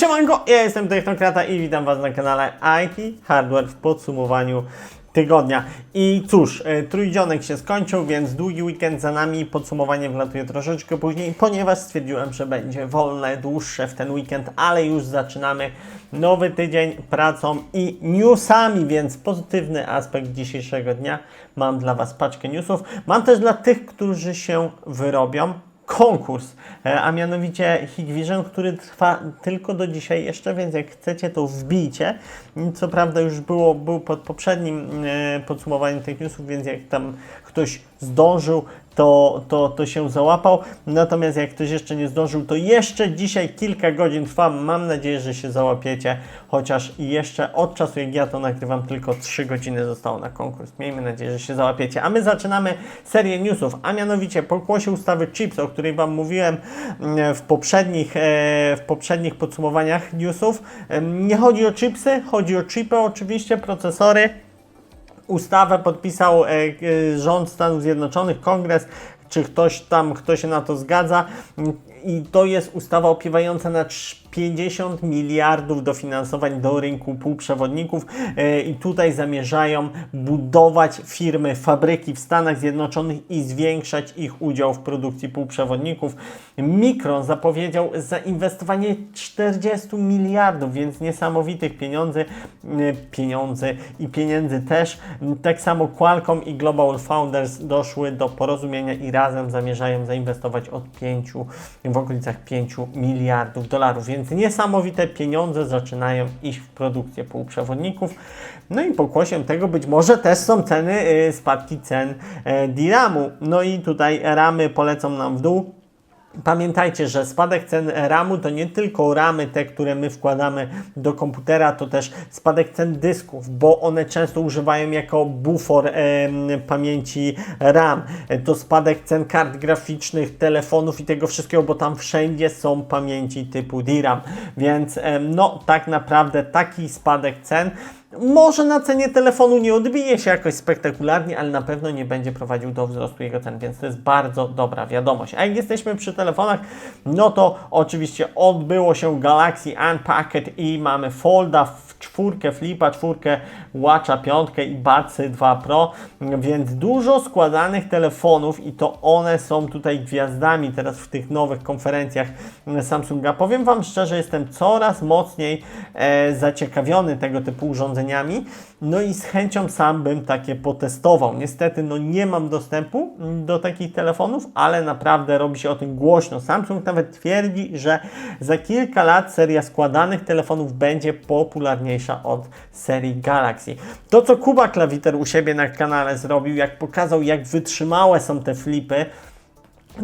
Siemanko, ja jestem Technokrata i witam Was na kanale IT Hardware w podsumowaniu tygodnia. I cóż, e, trójdzionek się skończył, więc długi weekend za nami, podsumowanie wlatuje troszeczkę później, ponieważ stwierdziłem, że będzie wolne, dłuższe w ten weekend, ale już zaczynamy nowy tydzień pracą i newsami, więc pozytywny aspekt dzisiejszego dnia. Mam dla Was paczkę newsów. Mam też dla tych, którzy się wyrobią, konkurs, e, a mianowicie Hikvision, który trwa tylko do dzisiaj jeszcze, więc jak chcecie to wbijcie. Co prawda już było, był pod poprzednim e, podsumowaniem tych newsów, więc jak tam ktoś zdążył, to, to, to się załapał. Natomiast jak ktoś jeszcze nie zdążył, to jeszcze dzisiaj kilka godzin trwa. Mam nadzieję, że się załapiecie, chociaż jeszcze od czasu jak ja to nagrywam, tylko 3 godziny zostało na konkurs. Miejmy nadzieję, że się załapiecie. A my zaczynamy serię newsów, a mianowicie pokłosie ustawy CHIPS, o której Wam mówiłem mm, w poprzednich, e, w poprzednich podsumowaniach newsów. Em, Nie chodzi o chipsy, chodzi o chipy oczywiście, procesory. Ustawę podpisał e, e, rząd Stanów Zjednoczonych, kongres, czy ktoś tam, kto się na to zgadza. I to jest ustawa opiewająca na trz- 50 miliardów dofinansowań do rynku półprzewodników e, i tutaj zamierzają budować firmy, fabryki w Stanach Zjednoczonych i zwiększać ich udział w produkcji półprzewodników. Micron zapowiedział zainwestowanie 40 miliardów, więc niesamowitych pieniędzy, e, pieniądze i pieniędzy też. Tak samo Qualcomm i Global Founders doszły do porozumienia i razem zamierzają zainwestować od 5, w okolicach 5 miliardów dolarów, więc niesamowite pieniądze zaczynają iść w produkcję półprzewodników. No i pokłosiem tego być może też są ceny, y, spadki cen e, DRAM-u. No i tutaj ramy polecą nam w dół. Pamiętajcie, że spadek cen RAMu to nie tylko ramy te, które my wkładamy do komputera, to też spadek cen dysków, bo one często używają jako bufor em, pamięci RAM. E, To spadek cen kart graficznych, telefonów i tego wszystkiego, bo tam wszędzie są pamięci typu DRAM. Więc em, no tak naprawdę taki spadek cen może na cenie telefonu nie odbije się jakoś spektakularnie, ale na pewno nie będzie prowadził do wzrostu jego cen, więc to jest bardzo dobra wiadomość. A jak jesteśmy przy telefonach, no to oczywiście odbyło się Galaxy Unpacked i mamy Folda w czwórkę, Flipa czwórkę, Watcha piątkę i Budsy 2 Pro, więc dużo składanych telefonów i to one są tutaj gwiazdami teraz w tych nowych konferencjach Samsunga. Powiem Wam szczerze, jestem coraz mocniej e, zaciekawiony tego typu urządzeniami, no i z chęcią sam bym takie potestował. Niestety no nie mam dostępu do takich telefonów, ale naprawdę robi się o tym głośno. Samsung nawet twierdzi, że za kilka lat seria składanych telefonów będzie popularniejsza od serii Galaxy. To co Kuba Klawiter u siebie na kanale zrobił, jak pokazał jak wytrzymałe są te flipy,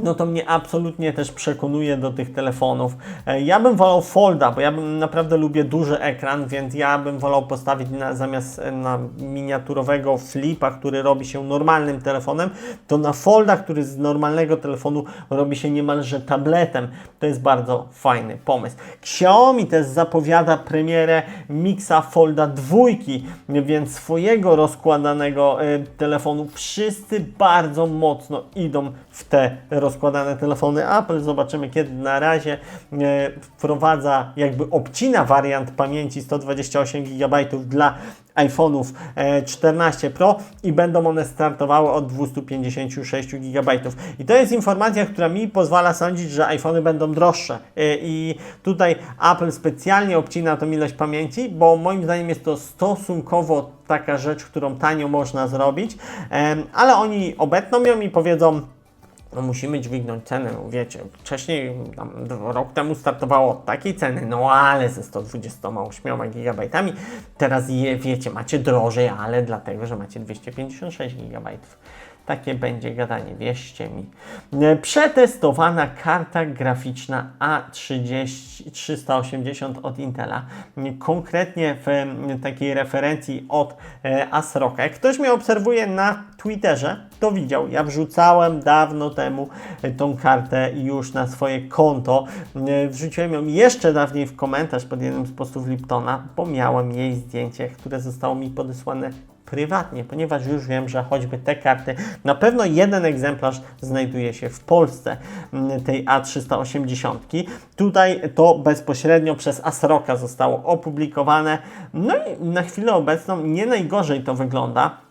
no to mnie absolutnie też przekonuje do tych telefonów. E, Ja bym wolał Folda, bo ja bym naprawdę lubię duży ekran, więc ja bym wolał postawić na, zamiast e, na miniaturowego flipa, który robi się normalnym telefonem, to na Folda, który z normalnego telefonu robi się niemalże tabletem. To jest bardzo fajny pomysł. Xiaomi też zapowiada premierę Mixa Folda 2, więc swojego rozkładanego e, telefonu wszyscy bardzo mocno idą w te rozkładane telefony Apple. Zobaczymy kiedy na razie e, wprowadza, jakby obcina wariant pamięci 128 GB dla iPhone'ów e, 14 Pro i będą one startowały od 256 GB. I to jest informacja, która mi pozwala sądzić, że iPhony będą droższe. E, I tutaj Apple specjalnie obcina tą ilość pamięci, bo moim zdaniem jest to stosunkowo taka rzecz, którą tanio można zrobić, ale oni obetną ją i powiedzą, no musimy dźwignąć cenę, wiecie, wcześniej tam, rok temu startowało od takiej ceny, no ale ze 128 GB, teraz je, wiecie, macie drożej, ale dlatego, że macie 256 GB. Takie będzie gadanie, wierzcie mi. E, Przetestowana karta graficzna A30 380 od Intela. E, Konkretnie w e, takiej referencji od ASRock. Jak ktoś mnie obserwuje na Twitterze, to widział. Ja wrzucałem dawno temu tą kartę już na swoje konto. Wrzuciłem ją jeszcze dawniej w komentarz pod jednym z postów Liptona, bo miałem jej zdjęcie, które zostało mi podesłane prywatnie, ponieważ już wiem, że choćby te karty, na pewno jeden egzemplarz znajduje się w Polsce mm, tej A380. Tutaj to bezpośrednio przez Asroka zostało opublikowane. No i na chwilę obecną nie najgorzej to wygląda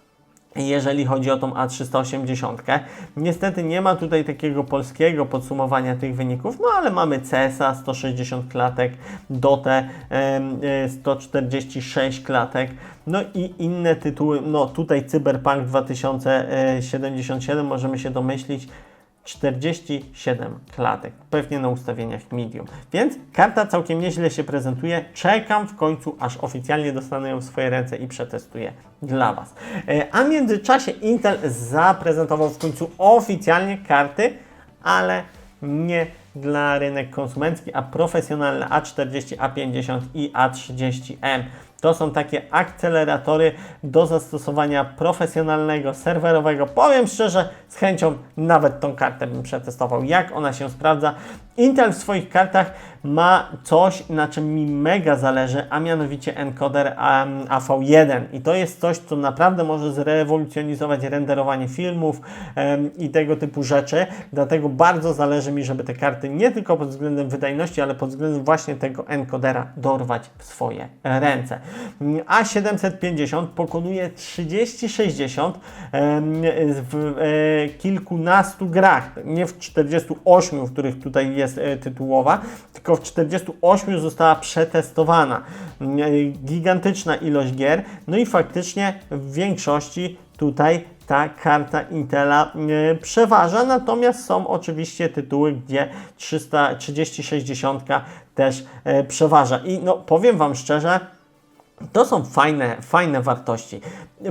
jeżeli chodzi o tą A380. Niestety nie ma tutaj takiego polskiego podsumowania tych wyników, no ale mamy CESA 160 klatek, DOTE em, e, 146 klatek, no i inne tytuły, no tutaj Cyberpunk 2077 możemy się domyślić, 47 klatek, pewnie na ustawieniach medium. Więc karta całkiem nieźle się prezentuje. Czekam w końcu, aż oficjalnie dostanę ją w swoje ręce i przetestuję dla Was. E, A w międzyczasie Intel zaprezentował w końcu oficjalnie karty, ale nie dla rynek konsumencki, a profesjonalne A40, A50 i A30M. To są takie akceleratory do zastosowania profesjonalnego, serwerowego. Powiem szczerze, z chęcią nawet tą kartę bym przetestował, jak ona się sprawdza. Intel w swoich kartach ma coś, na czym mi mega zależy, a mianowicie encoder um, AV1. I to jest coś, co naprawdę może zrewolucjonizować renderowanie filmów i tego typu rzeczy. Dlatego bardzo zależy mi, żeby te karty nie tylko pod względem wydajności, ale pod względem właśnie tego encodera dorwać w swoje ręce. A750 pokonuje 3060 em, w e, kilkunastu grach, nie w 48, w których tutaj jest e, tytułowa, tylko w 48 została przetestowana. E, Gigantyczna ilość gier, no i faktycznie w większości tutaj ta karta Intela e, przeważa, natomiast są oczywiście tytuły, gdzie 300, 3060 też przeważa. I no powiem Wam szczerze, to są fajne, fajne wartości.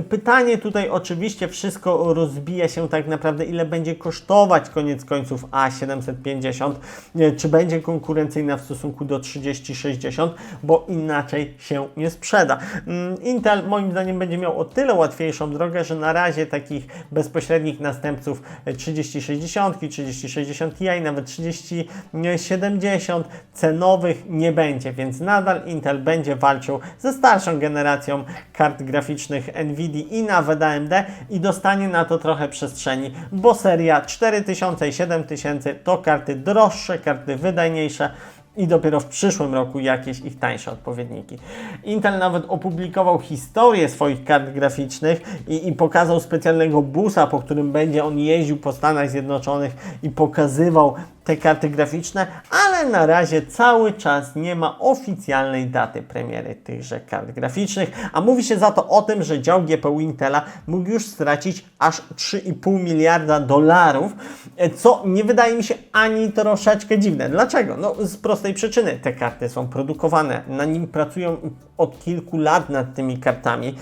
Pytanie tutaj oczywiście wszystko rozbija się tak naprawdę, ile będzie kosztować koniec końców A750, nie, czy będzie konkurencyjna w stosunku do 3060, bo inaczej się nie sprzeda. Mm, Intel moim zdaniem będzie miał o tyle łatwiejszą drogę, że na razie takich bezpośrednich następców 3060, 3060 Ti, nawet 3070 cenowych nie będzie, więc nadal Intel będzie walczył ze starszą generacją kart graficznych Nvidia i nawet AMD i dostanie na to trochę przestrzeni, bo seria 4000 i 7000 to karty droższe, karty wydajniejsze i dopiero w przyszłym roku jakieś ich tańsze odpowiedniki. Intel nawet opublikował historię swoich kart graficznych i, i pokazał specjalnego busa, po którym będzie on jeździł po Stanach Zjednoczonych i pokazywał te karty graficzne, ale na razie cały czas nie ma oficjalnej daty premiery tychże kart graficznych, a mówi się za to o tym, że dział GPU Intela mógł już stracić aż 3,5 miliarda dolarów, co nie wydaje mi się ani troszeczkę dziwne. Dlaczego? No z prostej przyczyny. Te karty są produkowane, na nim pracują od kilku lat nad tymi kartami,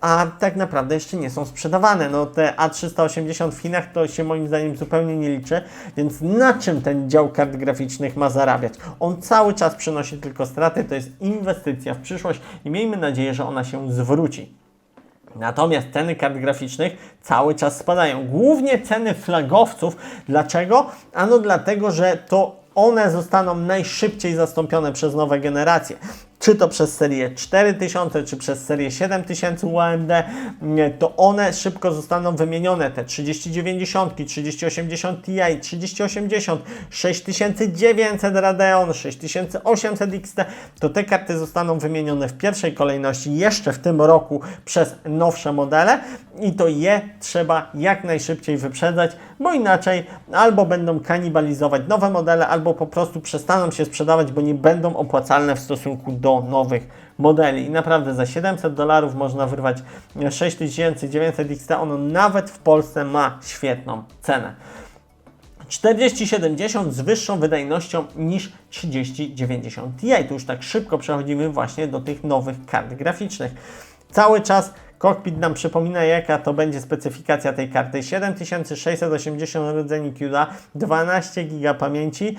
a tak naprawdę jeszcze nie są sprzedawane. No te A380 w Chinach to się moim zdaniem zupełnie nie liczy, więc na czym ten dział kart graficznych ma zarabiać? On cały czas przynosi tylko straty, to jest inwestycja w przyszłość i miejmy nadzieję, że ona się zwróci. Natomiast ceny kart graficznych cały czas spadają. Głównie ceny flagowców. Dlaczego? Ano dlatego, że to one zostaną najszybciej zastąpione przez nowe generacje. Czy to przez serię 4000, czy przez serię 7000 UAMD, to one szybko zostaną wymienione. Te 3090, 3080 Ti, 3080, 6900 Radeon, 6800 XT, to te karty zostaną wymienione w pierwszej kolejności jeszcze w tym roku przez nowsze modele i to je trzeba jak najszybciej wyprzedzać, bo inaczej albo będą kanibalizować nowe modele, albo po prostu przestaną się sprzedawać, bo nie będą opłacalne w stosunku do nowych modeli. I naprawdę za 700 dolarów można wyrwać 6900 XT. Ono nawet w Polsce ma świetną cenę. 4070 z wyższą wydajnością niż 3090 Ti. Tu już tak szybko przechodzimy właśnie do tych nowych kart graficznych. Cały czas Cockpit nam przypomina, jaka to będzie specyfikacja tej karty. 7680 rdzeni CUDA, 12 GB pamięci,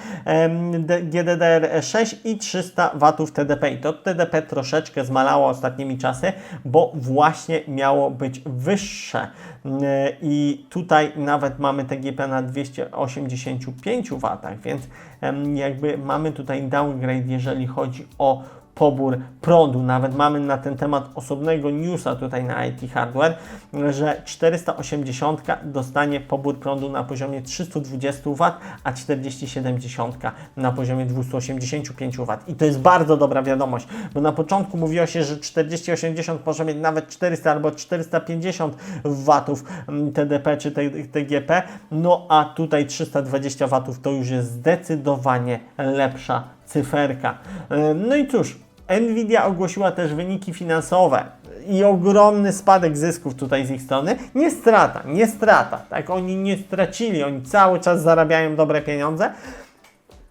GDDR6 i 300 W TDP. I to TDP troszeczkę zmalało ostatnimi czasy, bo właśnie miało być wyższe. I tutaj nawet mamy TGP na 285 W, więc jakby mamy tutaj downgrade, jeżeli chodzi o pobór prądu. Nawet mamy na ten temat osobnego newsa tutaj na IT Hardware, że 480 dostanie pobór prądu na poziomie 320 W, a 4070 na poziomie 285 W. I to jest bardzo dobra wiadomość, bo na początku mówiło się, że 4080 może mieć nawet 400 albo 450 W TDP czy TGP, no a tutaj 320 W to już jest zdecydowanie lepsza cyferka. No i cóż, Nvidia ogłosiła też wyniki finansowe i ogromny spadek zysków tutaj z ich strony. Nie strata, nie strata, tak? Oni nie stracili, oni cały czas zarabiają dobre pieniądze.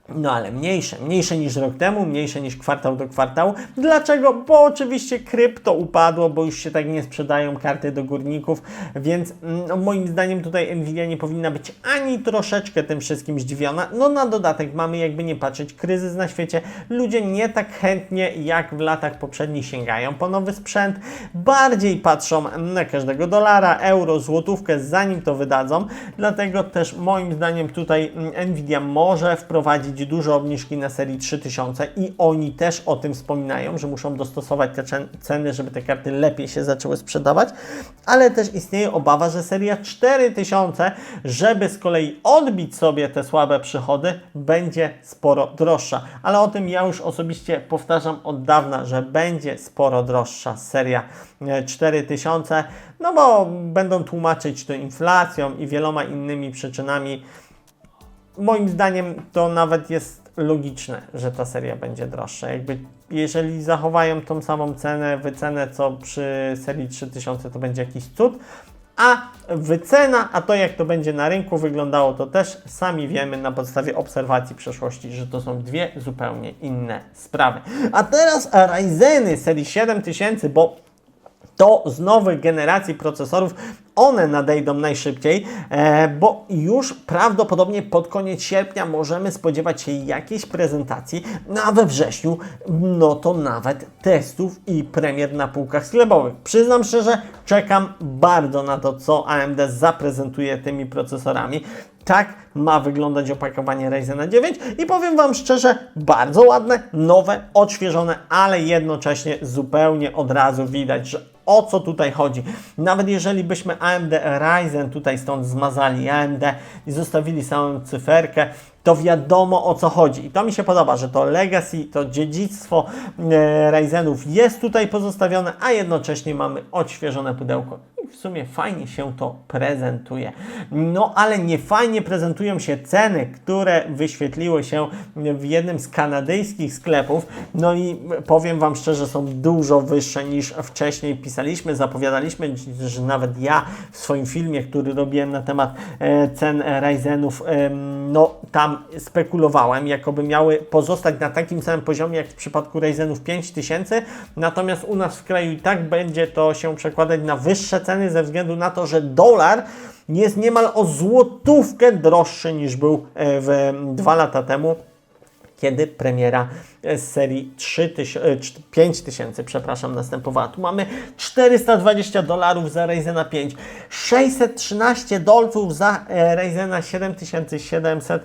No ale mniejsze, mniejsze niż rok temu, mniejsze niż kwartał do kwartału. Dlaczego? Bo oczywiście krypto upadło, bo już się tak nie sprzedają karty do górników, więc no, moim zdaniem tutaj Nvidia nie powinna być ani troszeczkę tym wszystkim zdziwiona. No na dodatek mamy jakby nie patrzeć kryzys na świecie. Ludzie nie tak chętnie jak w latach poprzednich sięgają po nowy sprzęt, bardziej patrzą na każdego dolara, euro, złotówkę zanim to wydadzą. Dlatego też moim zdaniem tutaj Nvidia może wprowadzić duże obniżki na serii 3000 i oni też o tym wspominają, że muszą dostosować te ceny, żeby te karty lepiej się zaczęły sprzedawać, ale też istnieje obawa, że seria 4000, żeby z kolei odbić sobie te słabe przychody, będzie sporo droższa. Ale o tym ja już osobiście powtarzam od dawna, że będzie sporo droższa seria 4000, no bo będą tłumaczyć to inflacją i wieloma innymi przyczynami moim zdaniem to nawet jest logiczne, że ta seria będzie droższa. Jakby jeżeli zachowają tą samą cenę, wycenę co przy serii 3000 to będzie jakiś cud, a wycena, a to jak to będzie na rynku wyglądało, to też sami wiemy na podstawie obserwacji przeszłości, że to są dwie zupełnie inne sprawy. A teraz Ryzeny serii 7000, bo to z nowych generacji procesorów one nadejdą najszybciej, e, bo już prawdopodobnie pod koniec sierpnia możemy spodziewać się jakiejś prezentacji, no a we wrześniu no to nawet testów i premier na półkach sklepowych. Przyznam szczerze, czekam bardzo na to, co AMD zaprezentuje tymi procesorami. Tak ma wyglądać opakowanie Ryzena 9 i powiem Wam szczerze, bardzo ładne, nowe, odświeżone, ale jednocześnie zupełnie od razu widać, że o co tutaj chodzi. Nawet jeżeli byśmy AMD Ryzen tutaj stąd zmazali, AMD i zostawili samą cyferkę, to wiadomo o co chodzi. I to mi się podoba, że to legacy, to dziedzictwo e, Ryzenów jest tutaj pozostawione, a jednocześnie mamy odświeżone pudełko. I w sumie fajnie się to prezentuje. No ale nie fajnie prezentują się ceny, które wyświetliły się w jednym z kanadyjskich sklepów. No i powiem Wam szczerze, są dużo wyższe niż wcześniej pisaliśmy, zapowiadaliśmy, że nawet ja w swoim filmie, który robiłem na temat e, cen Ryzenów, no tam spekulowałem, jakoby miały pozostać na takim samym poziomie jak w przypadku Ryzenów 5000, natomiast u nas w kraju i tak będzie to się przekładać na wyższe ceny ze względu na to, że dolar jest niemal o złotówkę droższy niż był e, w dwa lata temu kiedy premiera z serii 3000, 5000, przepraszam, następowała. Tu mamy 420 dolarów za Ryzena 5, 613 dolców za e, Ryzena 7700,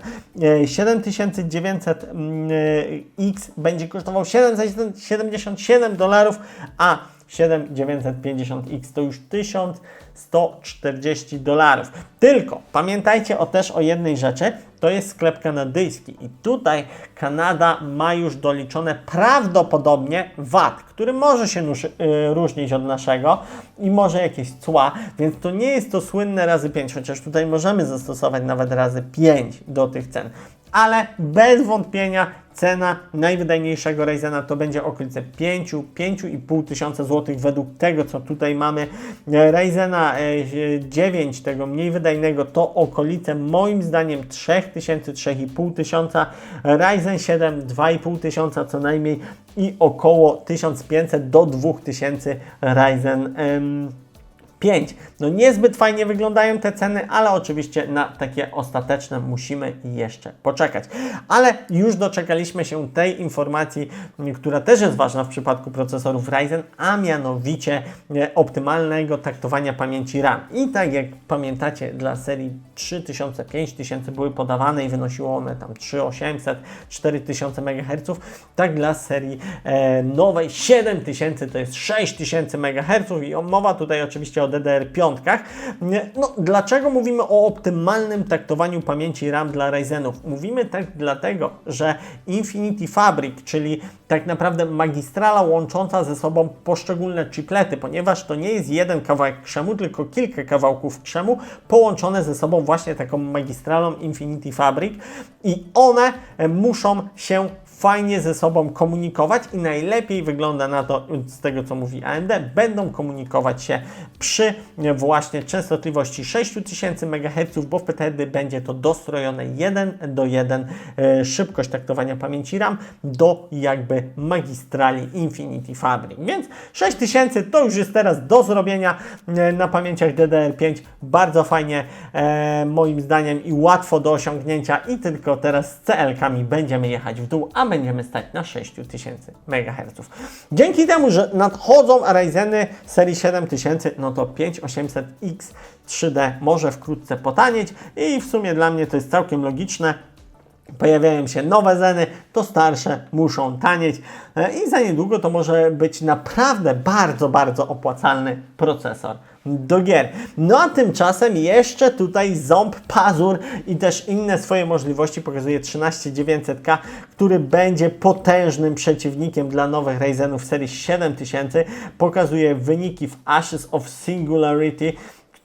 7900X mm, e, będzie kosztował 777 dolarów, a 7950X to już 1140 dolarów. Tylko pamiętajcie o też o jednej rzeczy, to jest sklep kanadyjski i tutaj Kanada ma już doliczone prawdopodobnie VAT, który może się nuż, yy, różnić od naszego i może jakieś cła, więc to nie jest to słynne razy 5, chociaż tutaj możemy zastosować nawet razy 5 do tych cen ale bez wątpienia cena najwydajniejszego Ryzena to będzie okolice 5, 5,5 tysiąca złotych według tego, co tutaj mamy. Ryzena 9, e, tego mniej wydajnego, to okolice moim zdaniem 3000, 3,5 tysiąca. Ryzen 7, 2,5 tysiąca co najmniej i około 1500 do 2000 Ryzen 5. No niezbyt fajnie wyglądają te ceny, ale oczywiście na takie ostateczne musimy jeszcze poczekać. Ale już doczekaliśmy się tej informacji, która też jest ważna w przypadku procesorów Ryzen, a mianowicie e, optymalnego taktowania pamięci RAM. I tak jak pamiętacie, dla serii 3000, 5000 były podawane i wynosiło one tam 3800, 4000 MHz, tak dla serii e, nowej 7000 to jest 6000 MHz i mowa tutaj oczywiście o DDR5. No, dlaczego mówimy o optymalnym taktowaniu pamięci RAM dla Ryzenów? Mówimy tak dlatego, że Infinity Fabric, czyli tak naprawdę magistrala łącząca ze sobą poszczególne chiplety, ponieważ to nie jest jeden kawałek krzemu, tylko kilka kawałków krzemu połączone ze sobą właśnie taką magistralą Infinity Fabric i one muszą się fajnie ze sobą komunikować i najlepiej wygląda na to, z tego co mówi AMD, będą komunikować się przy właśnie częstotliwości 6000 MHz, bo wtedy będzie to dostrojone 1 do 1 e, szybkość taktowania pamięci RAM do jakby magistrali Infinity Fabric. Więc 6000 to już jest teraz do zrobienia e, na pamięciach DDR5. Bardzo fajnie e, moim zdaniem i łatwo do osiągnięcia i tylko teraz z CL-kami będziemy jechać w dół, a będziemy stać na 6000 MHz. Dzięki temu, że nadchodzą Ryzeny serii 7000, no to 5800X 3D może wkrótce potanieć i w sumie dla mnie to jest całkiem logiczne. Pojawiają się nowe zeny, to starsze muszą tanieć e, i za niedługo to może być naprawdę bardzo, bardzo opłacalny procesor do gier. No a tymczasem jeszcze tutaj ząb, pazur i też inne swoje możliwości pokazuje 13900K, który będzie potężnym przeciwnikiem dla nowych Ryzenów serii 7000. Pokazuje wyniki w Ashes of Singularity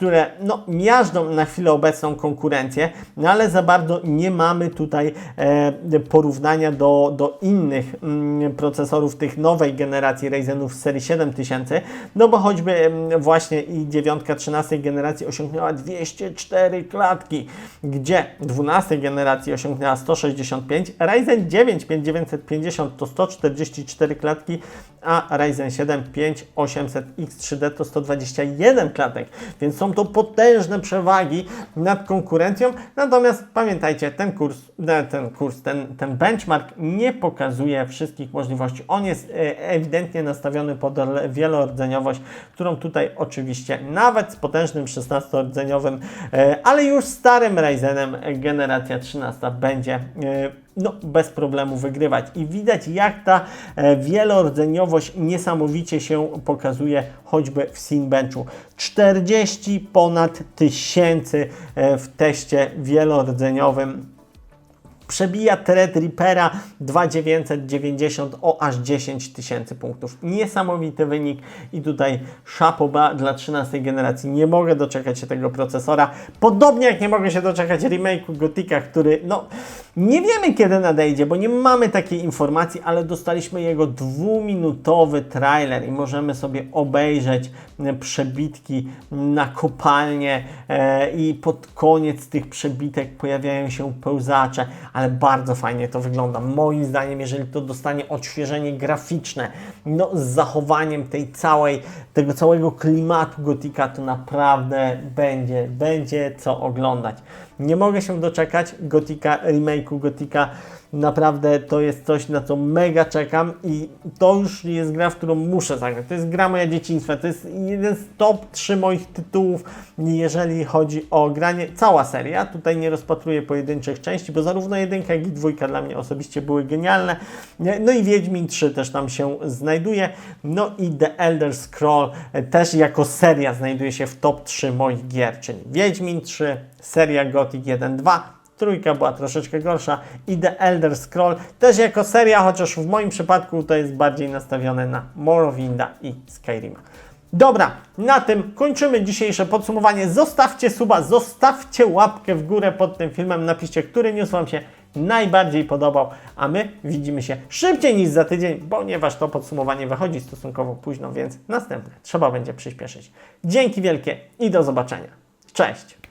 które no, miażdżą na chwilę obecną konkurencję, no ale za bardzo nie mamy tutaj e, porównania do, do innych mm, procesorów tych nowej generacji Ryzenów z serii 7000, no bo choćby mm, właśnie i 9 13 generacji osiągnęła 204 klatki, gdzie 12 generacji osiągnęła 165, Ryzen 9 5950 to 144 klatki, a Ryzen 7 5800X3D to 121 klatek, więc są to potężne przewagi nad konkurencją. Natomiast pamiętajcie, ten kurs, ten kurs, ten, ten benchmark nie pokazuje wszystkich możliwości. On jest e, ewidentnie nastawiony pod wielordzeniowość, którą tutaj oczywiście nawet z potężnym 16-rdzeniowym, e, ale już starym Ryzenem generacja 13 będzie e, no, bez problemu wygrywać. I widać, jak ta e, wielordzeniowość niesamowicie się pokazuje choćby w Cinbenchu. 40 ponad tysięcy e, w teście wielorodzenionym przebija Threadrippera 2990 o aż 10 tysięcy punktów. Niesamowity wynik i tutaj szapoba dla 13 generacji. Nie mogę doczekać się tego procesora. Podobnie jak nie mogę się doczekać remake'u Gotika, który no nie wiemy kiedy nadejdzie, bo nie mamy takiej informacji, ale dostaliśmy jego dwuminutowy trailer i możemy sobie obejrzeć e, przebitki na kopalnie e, i pod koniec tych przebitek pojawiają się pełzacze, ale bardzo fajnie to wygląda. Moim zdaniem, jeżeli to dostanie odświeżenie graficzne, no z zachowaniem tej całej, tego całego klimatu Gotika, to naprawdę będzie, będzie co oglądać. Nie mogę się doczekać Gotika, remake'u Gotika Naprawdę to jest coś, na co mega czekam i to już jest gra, w którą muszę zagrać. To jest gra moja dzieciństwa. To jest jeden z top 3 moich tytułów, jeżeli chodzi o granie. Cała seria. Tutaj nie rozpatruję pojedynczych części, bo zarówno jedynka, jak i dwójka dla mnie osobiście były genialne. No i Wiedźmin 3 też tam się znajduje. No i The Elder Scroll też jako seria znajduje się w top 3 moich gier, czyli Wiedźmin 3, seria Gothic 1, 2 Trójka była troszeczkę gorsza i The Elder Scroll też jako seria, chociaż w moim przypadku to jest bardziej nastawione na Morrowinda i Skyrima. Dobra, na tym kończymy dzisiejsze podsumowanie. Zostawcie suba, zostawcie łapkę w górę pod tym filmem, napiszcie, który news Wam się najbardziej podobał, a my widzimy się szybciej niż za tydzień, ponieważ to podsumowanie wychodzi stosunkowo późno, więc następne trzeba będzie przyspieszyć. Dzięki wielkie i do zobaczenia. Cześć!